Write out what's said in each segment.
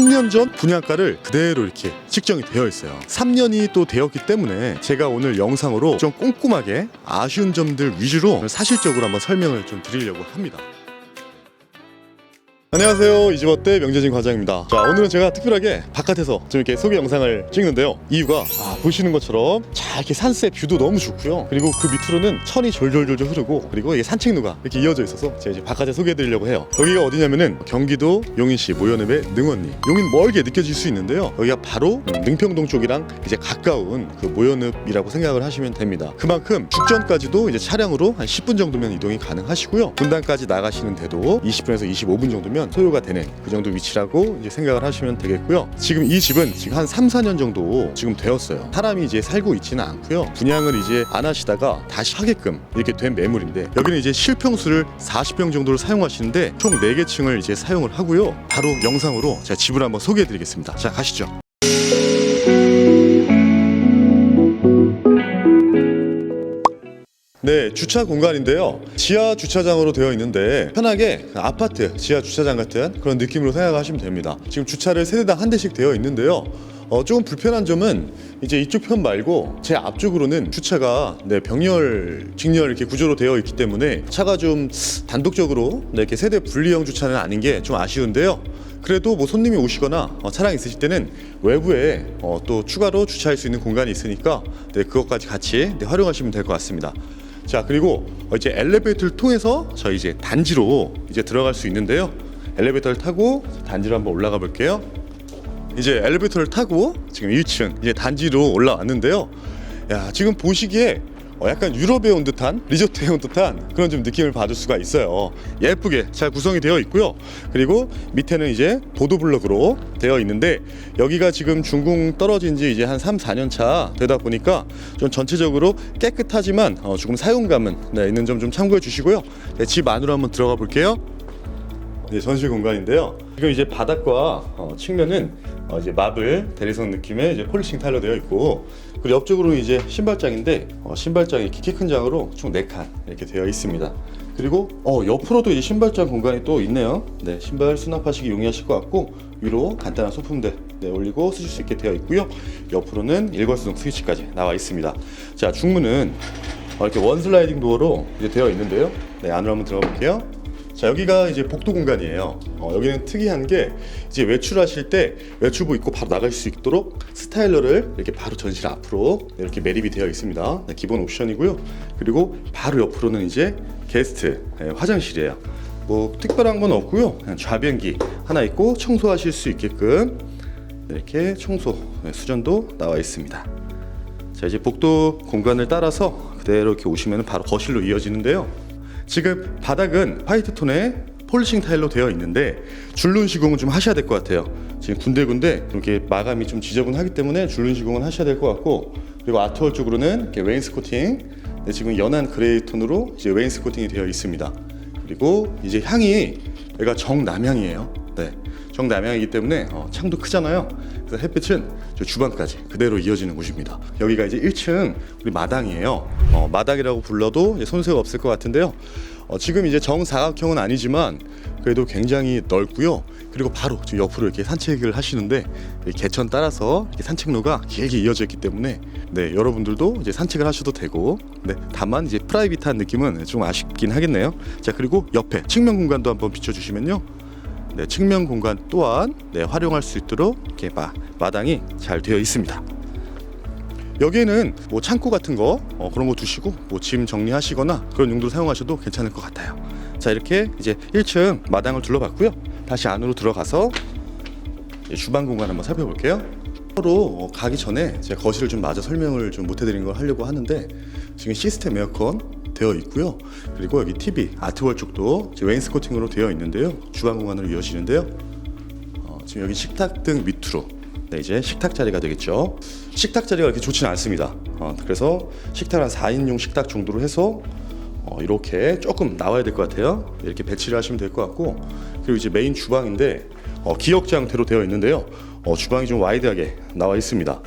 3년 전 분양가를 그대로 이렇게 측정이 되어 있어요. 3년이 또 되었기 때문에 제가 오늘 영상으로 좀 꼼꼼하게 아쉬운 점들 위주로 사실적으로 한번 설명을 좀 드리려고 합니다. 안녕하세요. 이지버때 명재진 과장입니다. 자 오늘은 제가 특별하게 바깥에서 좀 이렇게 소개 영상을 찍는데요. 이유가 아, 보시는 것처럼 자 이렇게 산세 뷰도 너무 좋고요. 그리고 그 밑으로는 천이 졸졸졸졸 흐르고 그리고 이게 산책로가 이렇게 이어져 있어서 제가 이제 바깥에 소개해 드리려고 해요. 여기가 어디냐면은 경기도 용인시 모현읍의 능원리. 용인 멀게 느껴질 수 있는데요. 여기가 바로 음, 능평동 쪽이랑 이제 가까운 그 모현읍이라고 생각을 하시면 됩니다. 그만큼 죽전까지도 이제 차량으로 한 10분 정도면 이동이 가능하시고요. 분당까지 나가시는 데도 20분에서 25분 정도면 소요가 되는 그 정도 위치라고 이제 생각을 하시면 되겠고요. 지금 이 집은 지금 한 3, 4년 정도 지금 되었어요. 사람이 이제 살고 있지는 않고요. 분양을 이제 안 하시다가 다시 하게끔 이렇게 된 매물인데 여기는 이제 실평수를 40평 정도를 사용하시는데 총 4개 층을 이제 사용을 하고요. 바로 영상으로 제가 집을 한번 소개해 드리겠습니다. 자, 가시죠. 네, 주차 공간인데요. 지하 주차장으로 되어 있는데 편하게 아파트 지하 주차장 같은 그런 느낌으로 생각하시면 됩니다. 지금 주차를 세대당 한 대씩 되어 있는데요. 어, 조금 불편한 점은 이제 이쪽 편 말고 제 앞쪽으로는 주차가 네, 병렬, 직렬 이렇게 구조로 되어 있기 때문에 차가 좀 단독적으로 네, 이렇게 세대 분리형 주차는 아닌 게 좀 아쉬운데요. 그래도 뭐 손님이 오시거나 어, 차량 있으실 때는 외부에 어, 또 추가로 주차할 수 있는 공간이 있으니까 네, 그것까지 같이 네, 활용하시면 될 것 같습니다. 자 그리고 어, 이제 엘리베이터를 통해서 저희 이제 단지로 이제 들어갈 수 있는데요. 엘리베이터를 타고 단지로 한번 올라가 볼게요. 이제 엘리베이터를 타고 지금 1층 이제 단지로 올라왔는데요. 야 지금 보시기에 어, 약간 유럽에 온 듯한 리조트에 온 듯한 그런 좀 느낌을 받을 수가 있어요. 예쁘게 잘 구성이 되어 있고요. 그리고 밑에는 이제 보도블럭으로 되어 있는데 여기가 지금 중궁 떨어진 지 이제 한 3, 4년 차 되다 보니까 좀 전체적으로 깨끗하지만 어, 조금 사용감은 네, 있는 점 좀 참고해 주시고요. 네, 집 안으로 한번 들어가 볼게요. 네, 전시 공간인데요. 지금 이제 바닥과 어, 측면은 어, 이제 마블 대리석 느낌의 이제 폴리싱 타일로 되어 있고 그리고 옆쪽으로는 이제 신발장인데 어, 신발장이 키 큰 장으로 총 4칸 이렇게 되어 있습니다. 그리고 어, 옆으로도 이제 신발장 공간이 또 있네요. 네, 신발 수납하시기 용이하실 것 같고 위로 간단한 소품들 네, 올리고 쓰실 수 있게 되어 있고요. 옆으로는 일괄수동 스위치까지 나와 있습니다. 자, 중문은 어, 이렇게 원 슬라이딩 도어로 이제 되어 있는데요. 네, 안으로 한번 들어가 볼게요. 자 여기가 이제 복도 공간이에요. 어, 여기는 특이한 게 이제 외출하실 때 외출복 입고 바로 나갈 수 있도록 스타일러를 이렇게 바로 전실 앞으로 이렇게 매립이 되어 있습니다. 네, 기본 옵션이고요. 그리고 바로 옆으로는 이제 게스트 네, 화장실이에요. 뭐 특별한 건 없고요. 그냥 좌변기 하나 있고 청소하실 수 있게끔 이렇게 청소 네, 수전도 나와 있습니다. 자 이제 복도 공간을 따라서 그대로 이렇게 오시면 바로 거실로 이어지는데요. 지금 바닥은 화이트 톤의 폴리싱 타일로 되어 있는데 줄눈 시공은 좀 하셔야 될 것 같아요. 지금 군데군데 이렇게 마감이 좀 지저분하기 때문에 줄눈 시공은 하셔야 될 것 같고 그리고 아트월 쪽으로는 이렇게 웨인스코팅 네, 지금 연한 그레이 톤으로 이제 웨인스코팅이 되어 있습니다. 그리고 이제 향이 여기가 정남향이에요. 네, 정남향이기 때문에 어, 창도 크잖아요. 그래서 햇빛은 저 주방까지 그대로 이어지는 곳입니다. 여기가 이제 1층 우리 마당이에요. 어, 마당이라고 불러도 손색 없을 것 같은데요. 어, 지금 이제 정사각형은 아니지만 그래도 굉장히 넓고요. 그리고 바로 지금 옆으로 이렇게 산책을 하시는데 이 개천 따라서 이렇게 산책로가 길게 이어져 있기 때문에 네 여러분들도 이제 산책을 하셔도 되고 네 다만 이제 프라이빗한 느낌은 좀 아쉽긴 하겠네요. 자 그리고 옆에 측면 공간도 한번 비춰주시면요. 네, 측면 공간 또한 네, 활용할 수 있도록 이렇게 마, 마당이 잘 되어 있습니다. 여기에는 뭐 창고 같은 거 어, 그런 거 두시고 뭐 짐 정리하시거나 그런 용도로 사용하셔도 괜찮을 것 같아요. 자 이렇게 이제 1층 마당을 둘러봤고요. 다시 안으로 들어가서 주방 공간 한번 살펴볼게요. 서로 어, 가기 전에 제가 거실을 좀 마저 설명을 좀 못 해드린 걸 하려고 하는데 지금 시스템 에어컨 되어 있고요. 그리고 여기 TV 아트월 쪽도 웨인스코팅으로 되어 있는데요. 주방 공간으로 이어지는데요. 어, 지금 여기 식탁 등 밑으로 네, 이제 식탁 자리가 되겠죠. 식탁 자리가 이렇게 좋지는 않습니다. 어, 그래서 식탁 한 4인용 식탁 정도로 해서 어, 이렇게 조금 나와야 될 것 같아요. 이렇게 배치를 하시면 될 것 같고 그리고 이제 메인 주방인데 어, 기역자 형태로 되어 있는데요. 어, 주방이 좀 와이드하게 나와 있습니다.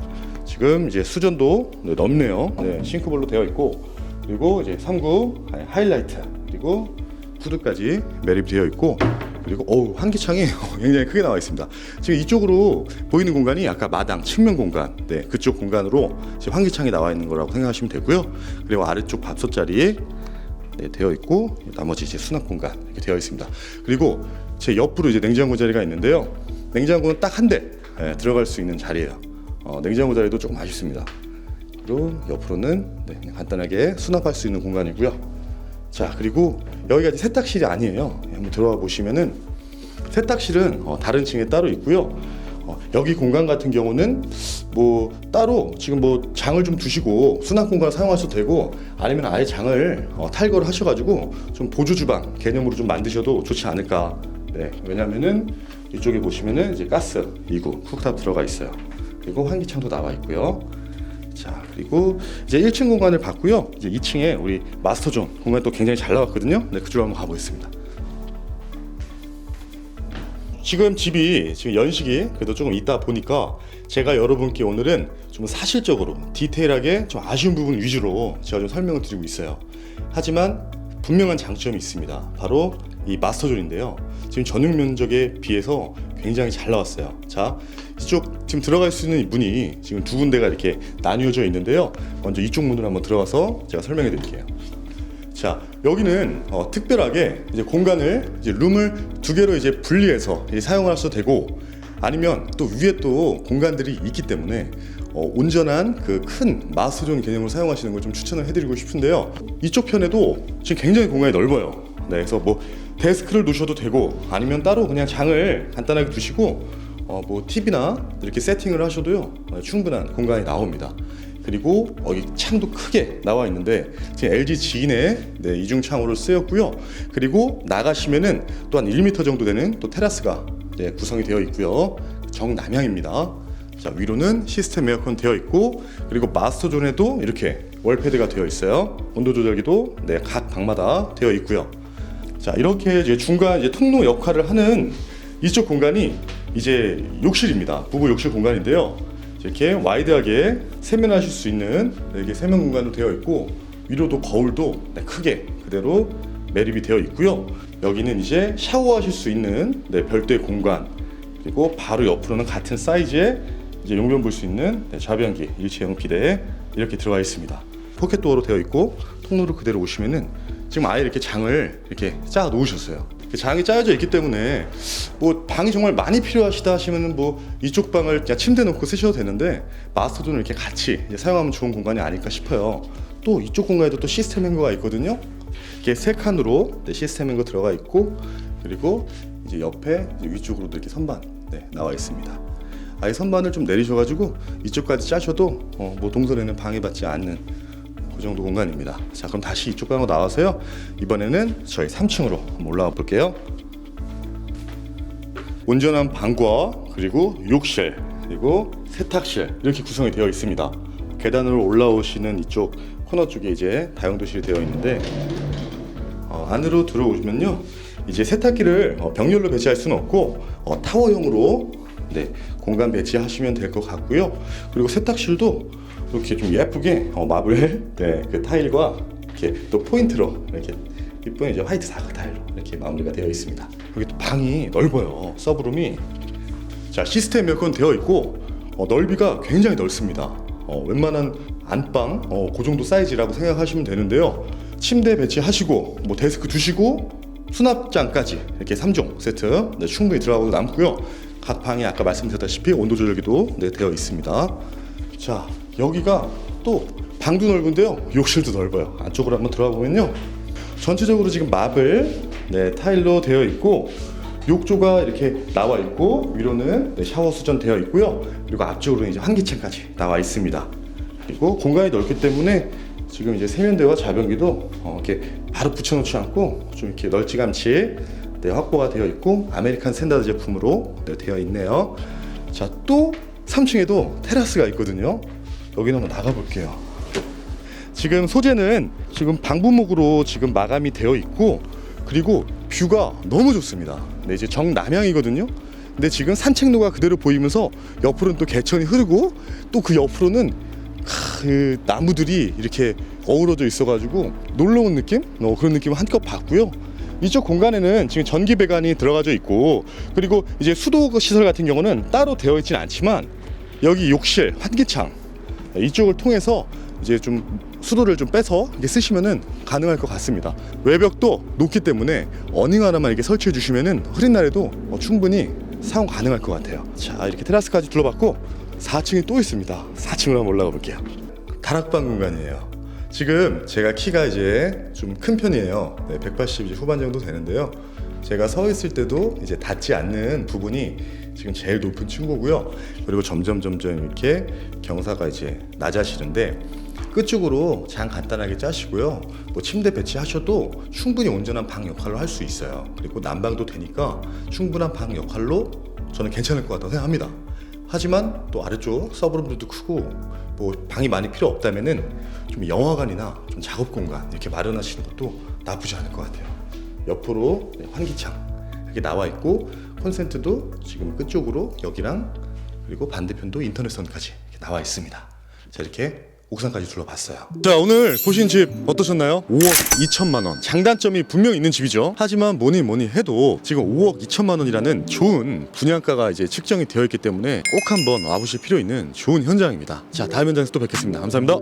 지금 이제 수전도 네, 넓네요. 네, 싱크볼로 되어 있고 그리고 이제 3구 하이라이트 그리고 후드까지 매립되어 있고 그리고 어우 환기창이 굉장히 크게 나와 있습니다. 지금 이쪽으로 보이는 공간이 아까 마당 측면 공간, 네 그쪽 공간으로 지금 환기창이 나와 있는 거라고 생각하시면 되고요. 그리고 아래쪽 밥솥 자리에 네, 되어 있고 나머지 이제 수납 공간 이렇게 되어 있습니다. 그리고 제 옆으로 이제 냉장고 자리가 있는데요. 냉장고는 딱 한 대 들어갈 수 있는 자리예요. 어, 냉장고 자리도 조금 아쉽습니다. 그리고 옆으로는 네, 그냥 간단하게 수납할 수 있는 공간이고요. 자 그리고 여기가 이제 세탁실이 아니에요. 한번 들어가 보시면은 세탁실은 어, 다른 층에 따로 있고요. 어, 여기 공간 같은 경우는 뭐 따로 지금 뭐 장을 좀 두시고 수납 공간 사용하셔도 되고 아니면 아예 장을 어, 탈거를 하셔가지고 좀 보조 주방 개념으로 좀 만드셔도 좋지 않을까. 네, 왜냐면은 이쪽에 보시면은 이제 가스 2구 쿡탑 들어가 있어요. 그리고 환기창도 나와 있고요. 자 그리고 이제 1층 공간을 봤고요. 이제 2층에 우리 마스터존 공간 또 굉장히 잘 나왔거든요. 네, 그쪽으로 한번 가보겠습니다. 지금 집이 지금 연식이 그래도 조금 있다 보니까 제가 여러분께 오늘은 좀 사실적으로 디테일하게 좀 아쉬운 부분 위주로 제가 좀 설명을 드리고 있어요. 하지만 분명한 장점이 있습니다. 바로 이 마스터존인데요. 지금 전용 면적에 비해서 굉장히 잘 나왔어요. 자, 이쪽 지금 들어갈 수 있는 문이 지금 두 군데가 이렇게 나뉘어져 있는데요. 먼저 이쪽 문으로 한번 들어가서 제가 설명해 드릴게요. 자 여기는 어, 특별하게 이제 공간을 이제 룸을 두 개로 이제 분리해서 이제 사용하셔도 되고 아니면 또 위에 또 공간들이 있기 때문에 어, 온전한 그 큰 마스터존 개념으로 사용하시는 걸 좀 추천을 해드리고 싶은데요. 이쪽 편에도 지금 굉장히 공간이 넓어요. 네, 그래서 뭐 데스크를 두셔도 되고 아니면 따로 그냥 장을 간단하게 두시고 어, 뭐 TV나 이렇게 세팅을 하셔도요 어, 충분한 공간이 나옵니다. 그리고 여기 창도 크게 나와 있는데 지금 LG 지인의 네, 이중 창호를 쓰였고요. 그리고 나가시면은 또한 1m 정도 되는 또 테라스가 네, 구성이 되어 있고요. 정남향입니다. 자 위로는 시스템 에어컨 되어 있고 그리고 마스터 존에도 이렇게 월패드가 되어 있어요. 온도 조절기도 네, 각 방마다 되어 있고요. 자 이렇게 이제 중간 이제 통로 역할을 하는 이쪽 공간이 이제 욕실입니다. 부부 욕실 공간인데요. 이렇게 와이드하게 세면하실 수 있는 네, 이렇게 세면 공간도 되어 있고 위로도 거울도 네, 크게 그대로 매립이 되어 있고요. 여기는 이제 샤워하실 수 있는 네, 별도의 공간 그리고 바로 옆으로는 같은 사이즈의 이제 용변 볼 수 있는 네, 좌변기 일체형 비대 이렇게 들어가 있습니다. 포켓 도어로 되어 있고 통로로 그대로 오시면은 지금 아예 이렇게 장을 이렇게 짜 놓으셨어요. 그 장이 짜여져 있기 때문에 뭐 방이 정말 많이 필요하시다 하시면은 뭐 이쪽 방을 그냥 침대 놓고 쓰셔도 되는데 마스터존을 이렇게 같이 사용하면 좋은 공간이 아닐까 싶어요. 또 이쪽 공간에도 또 시스템 행거가 있거든요. 이게 세 칸으로 네, 시스템 행거 들어가 있고 그리고 이제 옆에 이제 위쪽으로도 이렇게 선반 네, 나와 있습니다. 아예 선반을 좀 내리셔가지고 이쪽까지 짜셔도 어, 뭐 동선에는 방해받지 않는 그 정도 공간입니다. 자, 그럼 다시 이쪽 방으로 나와서요. 이번에는 저희 3층으로 한번 올라가 볼게요. 온전한 방과 그리고 욕실 그리고 세탁실 이렇게 구성이 되어 있습니다. 계단으로 올라오시는 이쪽 코너 쪽에 이제 다용도실이 되어 있는데 어, 안으로 들어오시면요 이제 세탁기를 어, 병렬로 배치할 수는 없고 어, 타워형으로 네, 공간 배치하시면 될 것 같고요. 그리고 세탁실도 이렇게 좀 예쁘게 어, 마블 네, 그 타일과 이렇게 또 포인트로 이렇게 이쁜 이제 화이트 사각 타일로 이렇게 마무리가 되어 있습니다. 여기 또 방이 넓어요. 서브룸이 자 시스템 에어컨 되어 있고 어, 넓이가 굉장히 넓습니다. 어, 웬만한 안방 어, 그 정도 사이즈라고 생각하시면 되는데요. 침대 배치하시고 뭐 데스크 두시고 수납장까지 이렇게 3종 세트 네, 충분히 들어가고 남고요. 각 방에 아까 말씀드렸다시피 온도 조절기도 네, 되어 있습니다. 자 여기가 또 방도 넓은데요. 욕실도 넓어요. 안쪽으로 한번 들어가 보면요. 전체적으로 지금 마블 네, 타일로 되어 있고 욕조가 이렇게 나와 있고 위로는 네, 샤워 수전 되어 있고요. 그리고 앞쪽으로는 이제 환기창까지 나와 있습니다. 그리고 공간이 넓기 때문에 지금 이제 세면대와 자변기도 어, 이렇게 바로 붙여놓지 않고 좀 이렇게 널찍함치 네, 확보가 되어 있고 아메리칸 스탠다드 제품으로 네, 되어 있네요. 자 또 3층에도 테라스가 있거든요. 여기는 한번 나가 볼게요. 지금 소재는 지금 방부목으로 지금 마감이 되어 있고 그리고 뷰가 너무 좋습니다. 네, 이제 정남향이거든요. 근데 지금 산책로가 그대로 보이면서 옆으로는 또 개천이 흐르고 또 그 옆으로는 크, 그 나무들이 이렇게 어우러져 있어가지고 놀러 온 느낌? 어, 그런 느낌을 한껏 받고요. 이쪽 공간에는 지금 전기 배관이 들어가져 있고 그리고 이제 수도 시설 같은 경우는 따로 되어 있지는 않지만 여기 욕실 환기창 이쪽을 통해서 이제 좀 수도를 좀 빼서 이렇게 쓰시면은 가능할 것 같습니다. 외벽도 높기 때문에 어닝 하나만 이렇게 설치해 주시면은 흐린 날에도 어, 충분히 사용 가능할 것 같아요. 자 이렇게 테라스까지 둘러봤고 4층이 또 있습니다. 4층으로 한번 올라가 볼게요. 다락방 공간이에요. 지금 제가 키가 이제 좀 큰 편이에요. 네, 180 이제 후반 정도 되는데요. 제가 서 있을 때도 이제 닿지 않는 부분이 지금 제일 높은 층고고요. 그리고 점점 점점 이렇게 경사가 이제 낮아지는데 끝쪽으로 장 간단하게 짜시고요. 뭐 침대 배치하셔도 충분히 온전한 방 역할로 할 수 있어요. 그리고 난방도 되니까 충분한 방 역할로 저는 괜찮을 것 같다고 생각합니다. 하지만 또 아래쪽 서브룸들도 크고 뭐 방이 많이 필요 없다면은 좀 영화관이나 좀 작업 공간 이렇게 마련하시는 것도 나쁘지 않을 것 같아요. 옆으로 네, 환기창 이렇게 나와 있고 콘센트도 지금 끝쪽으로 여기랑 그리고 반대편도 인터넷선까지 나와 있습니다. 자 이렇게 옥상까지 둘러봤어요. 자 오늘 보신 집 어떠셨나요? 5억 2천만 원. 장단점이 분명 있는 집이죠. 하지만 뭐니 뭐니 해도 지금 5억 2천만 원이라는 좋은 분양가가 이제 측정이 되어 있기 때문에 꼭 한번 와보실 필요 있는 좋은 현장입니다. 자 다음 현장에서 또 뵙겠습니다. 감사합니다.